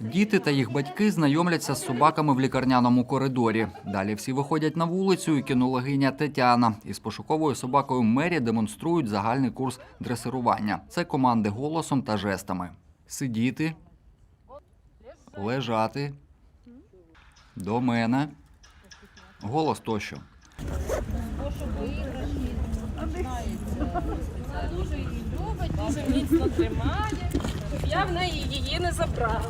Діти та їх батьки знайомляться з собаками в лікарняному коридорі. Далі всі виходять на вулицю, і кінологиня Тетяна із пошуковою собакою Мері демонструють загальний курс дресирування. Це команди голосом та жестами: сидіти, лежати, до мене, голос тощо. Дуже її любить, дуже міцно тримає. Я в неї її не забрала.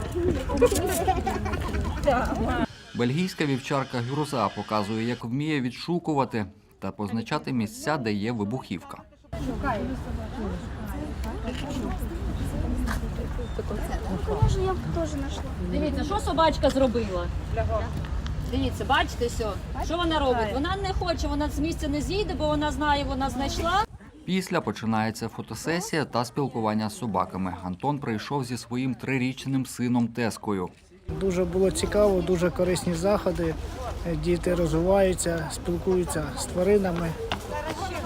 Бельгійська вівчарка Гюрза показує, як вміє відшукувати та позначати місця, де є вибухівка. Може, я б теж знайшла. Дивіться, що собачка зробила. Дивіться, бачите, все. Що вона робить? Вона не хоче, вона з місця не зійде, бо вона знає, вона знайшла. Після починається фотосесія та спілкування з собаками. Антон прийшов зі своїм трирічним сином Тескою. Дуже було цікаво, дуже корисні заходи. Діти розвиваються, спілкуються з тваринами.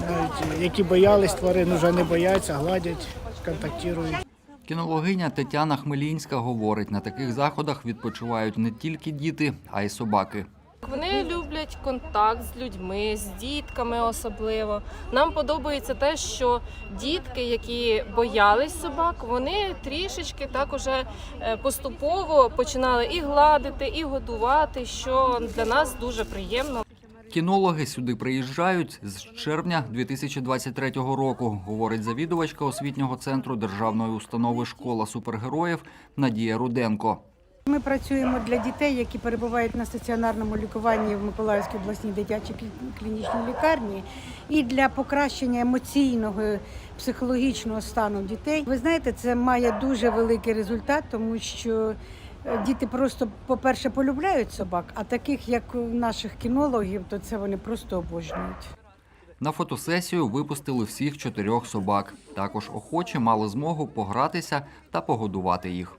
Навіть які боялись тварин, вже не бояться, гладять, контактують. Кінологиня Тетяна Хмелінська говорить, на таких заходах відпочивають не тільки діти, а й собаки. Вони люблять контакт з людьми, з дітками особливо. Нам подобається те, що дітки, які боялись собак, вони трішечки так уже е, поступово починали і гладити, і годувати, що для нас дуже приємно. Кінологи сюди приїжджають з червня 2023 року, говорить завідувачка освітнього центру державної установи школа супергероїв Надія Руденко. Ми працюємо для дітей, які перебувають на стаціонарному лікуванні в Миколаївській обласній дитячій клінічній лікарні, і для покращення емоційного психологічного стану дітей. Ви знаєте, це має дуже великий результат, тому що е, діти просто, по-перше, полюбляють собак, а таких, як наших кінологів, то це вони просто обожнюють. На фотосесію випустили всіх чотирьох собак. Також охочі мали змогу погратися та погодувати їх.